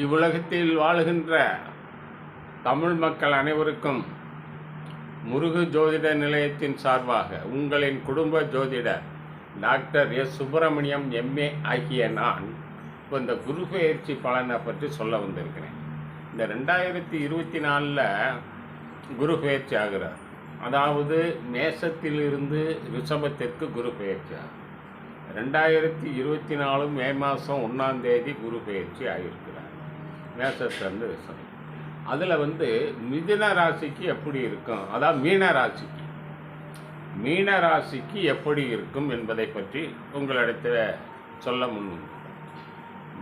இவ்வுலகத்தில் வாழுகின்ற தமிழ் மக்கள் அனைவருக்கும் முருகு ஜோதிட நிலையத்தின் சார்பாக உங்களின் குடும்ப ஜோதிடர் டாக்டர் எஸ். சுப்பிரமணியம் எம்ஏ ஆகிய நான் இப்போ இந்த குரு பயிற்சி பலனை பற்றி சொல்ல வந்திருக்கிறேன். இந்த ரெண்டாயிரத்தி இருபத்தி நாலில் குரு பயிற்சி ஆகிறார். அதாவது மேசத்திலிருந்து ரிஷபத்திற்கு குரு பயிற்சி ஆகும். ரெண்டாயிரத்தி இருபத்தி நாலு மே மாதம் ஒன்றாம் தேதி குரு பயிற்சி ஆகியிருக்கிறார். மேசத்திலிருந்து ரிஷபம் அதில் வந்து மிதின ராசிக்கு எப்படி இருக்கும்? அதாவது மீன ராசிக்கு. மீன ராசிக்கு எப்படி இருக்கும் என்பதை பற்றி உங்களிடத்தில் சொல்ல முன்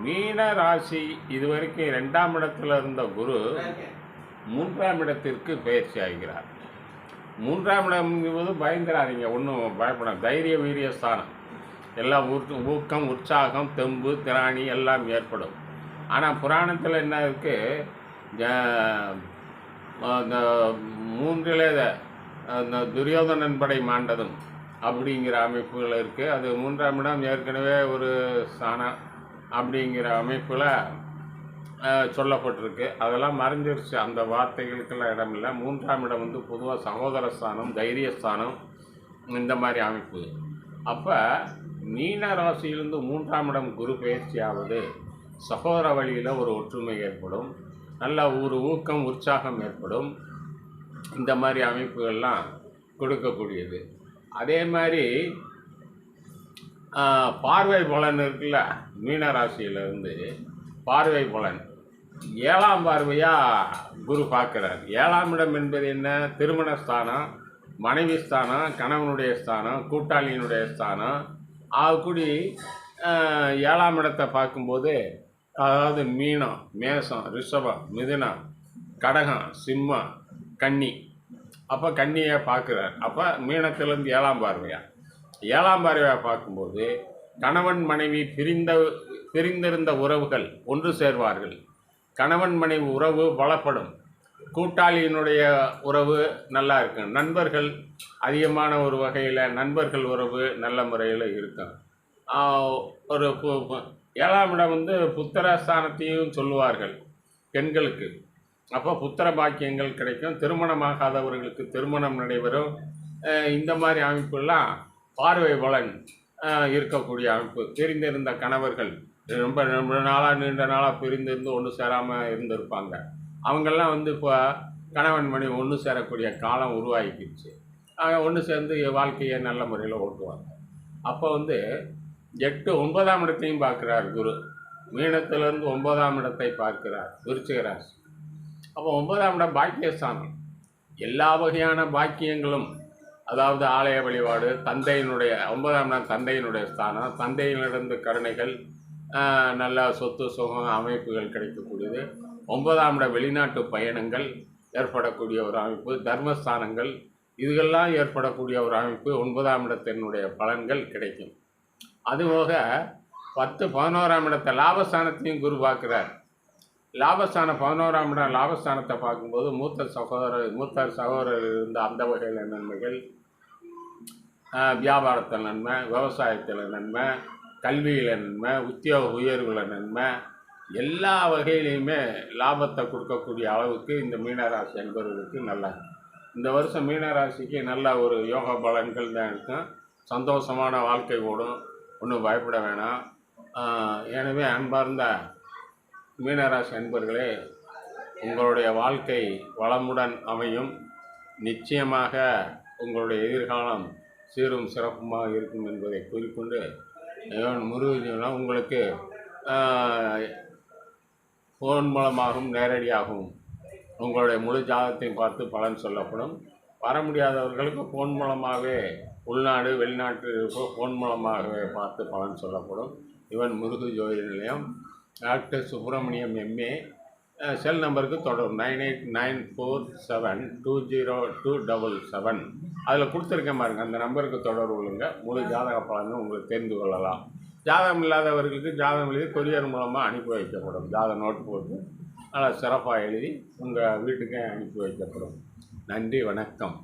மீன ராசி இதுவரைக்கும் ரெண்டாம் இடத்துல இருந்த குரு மூன்றாம் இடத்திற்கு பயிற்சி ஆகிறார். மூன்றாம் என்பது பயந்துடாதீங்க ஒன்றும் பயப்பட தைரிய வீரிய ஸ்தானம். எல்லாம் ஊர் ஊக்கம் உற்சாகம் தெம்பு திராணி எல்லாம் ஏற்படும். ஆனால் புராணத்தில் என்ன இருக்குது அந்த மூன்றிலே அந்த துரியோதனன் படை மாண்டதும் அப்படிங்கிற அமைப்புகள் இருக்குது அது மூன்றாம் இடம் ஏற்கனவே ஒரு ஸ்தானம் அப்படிங்கிற அமைப்பில் சொல்லப்பட்டிருக்கு. அதெல்லாம் மறைஞ்சிருச்சு. அந்த வார்த்தைகளுக்கெல்லாம் இடம் இல்லை. மூன்றாம் இடம் வந்து பொதுவாக சகோதர ஸ்தானம் தைரியஸ்தானம் இந்த மாதிரி அமைப்பு. அப்போ மீன ராசியிலிருந்து மூன்றாம் இடம் குரு பயிற்சியாவது சகோதர வழியில் ஒரு ஒற்றுமை ஏற்படும். நல்ல ஒரு ஊக்கம் உற்சாகம் ஏற்படும். இந்த மாதிரி அமைப்புகள்லாம் கொடுக்கக்கூடியது. அதே மாதிரி பார்வை பலன் இருக்குல்ல? மீனராசியிலிருந்து பார்வை பலன். ஏழாம் பார்வையாக குரு பார்க்குறார். ஏழாம் இடம் என்பது என்ன? திருமண ஸ்தானம் மனைவி ஸ்தானம் கணவனுடைய ஸ்தானம் கூட்டாளியினுடைய ஸ்தானம். ஆகக்கூடி ஏழாம் இடத்தை பார்க்கும்போது அதாவது மீனம் மேசம் ரிஷபம் மிதுனம் கடகம் சிம்மம் கன்னி. அப்போ கன்னியை பார்க்குறார். அப்போ மீனத்திலேருந்து ஏழாம் பார்வையா? ஏழாம் பார்வையாக பார்க்கும்போது கணவன் மனைவி பிரிந்த பிரிந்திருந்த உறவுகள் ஒன்று சேர்வார்கள். கணவன் மனைவி உறவு பலப்படும் கூட்டாளியினுடைய உறவு நல்லா இருக்கும். நண்பர்கள் அதிகமான ஒரு வகையில் நண்பர்கள் உறவு நல்ல முறையில் இருக்கும். ஒரு ஏழாம் இடம் வந்து புத்திரஸ்தானத்தையும் சொல்லுவார்கள் பெண்களுக்கு. அப்போ புத்திர பாக்கியங்கள் கிடைக்கும். திருமணமாகாதவர்களுக்கு திருமணம் நடைபெறும். இந்த மாதிரி அமைப்புலாம் பார்வை பலன் இருக்கக்கூடிய அமைப்பு. தெரிந்திருந்த கணவர்கள் ரொம்ப ரொம்ப நாளாக நீண்ட நாளாக பிரிந்திருந்து ஒன்று சேராமல் இருந்திருப்பாங்க. அவங்கெல்லாம் வந்து இப்போ கணவன் மணி ஒன்று சேரக்கூடிய காலம் உருவாகிக்கிடுச்சு ஒன்று சேர்ந்து வாழ்க்கையை நல்ல முறையில் ஓட்டுவாங்க. அப்போ வந்து எட்டு ஒன்பதாம் இடத்தையும் பார்க்கிறார் குரு. மீனத்திலிருந்து ஒன்பதாம் இடத்தை பார்க்கிறார் விருச்சிகராசி அப்போ ஒன்பதாம் இடம் பாக்கியஸ்தானம் எல்லா வகையான பாக்கியங்களும் அதாவது ஆலய வழிபாடு தந்தையினுடைய ஒன்பதாம் இடம் தந்தையினுடைய ஸ்தானம். தந்தையிலிருந்து கருணைகள் நல்ல சொத்து சுகம் அமைப்புகள் கிடைக்கக்கூடியது. ஒன்பதாம் இட வெளிநாட்டு பயணங்கள் ஏற்படக்கூடிய ஒரு அமைப்பு. தர்மஸ்தானங்கள் இதுகெல்லாம் ஏற்படக்கூடிய ஒரு அமைப்பு. ஒன்பதாம் இடத்தினுடைய பலன்கள் கிடைக்கும். அதுபோக பத்து பதினோராம் இடத்தை லாபஸ்தானத்தையும் குரு பார்க்குறார். லாபஸ்தான பதினோராம் இடம் லாபஸ்தானத்தை பார்க்கும்போது மூத்த சகோதரர் மூத்த சகோதரர் இருந்த அந்த வகையில் நன்மைகள்? வியாபாரத்தில் நன்மை விவசாயத்தில் நன்மை கல்வியில் நன்மை உத்தியோக உயர்வில் நன்மை எல்லா வகையிலையுமே லாபத்தை கொடுக்கக்கூடிய அளவுக்கு இந்த மீனராசி என்பவர்களுக்கு நல்லா இந்த வருஷம் மீனராசிக்கு நல்ல ஒரு யோக பலன்கள் தான் இருக்கும். சந்தோஷமான வாழ்க்கை ஓடும். ஒன்றும் பயப்பட வேணாம். எனவே அன்பார்ந்த மீனராசி அன்பர்களே உங்களுடைய வாழ்க்கை வளமுடன் அமையும். நிச்சயமாக உங்களுடைய எதிர்காலம் சீரும் சிறப்புமாக இருக்கும் என்பதை கூறிக்கொண்டு முருகன் உங்களுக்கு ஃபோன் மூலமாகவும் நேரடியாகவும் உங்களுடைய முழு ஜாதகத்தையும் பார்த்து பலன் சொல்லப்படும். வர முடியாதவர்களுக்கு ஃபோன் மூலமாகவே உள்நாடு வெளிநாட்டு ஃபோன் மூலமாகவே பார்த்து பலன் சொல்லப்படும். இவன் முருகு ஜோதிட நிலையம். டாக்டர் சுப்பிரமணியம் எம்ஏ செல் நம்பருக்கு தொடரும். Nine eight nine four seven two zero two double seven அதில் கொடுத்துருக்கேன் பாருங்கள் அந்த நம்பருக்கு தொடர்பு கொள்ளுங்க. முழு ஜாதக பலனும் உங்களுக்கு தெரிந்து கொள்ளலாம். ஜாதகம் இல்லாதவர்களுக்கு ஜாதகம் எழுதி கொரியர் மூலமாக அனுப்பி வைக்கப்படும். ஜாதக நோட் போட்டு நல்லா சிறப்பாக எழுதி உங்கள் வீட்டுக்கே அனுப்பி வைக்கப்படும். நன்றி வணக்கம்.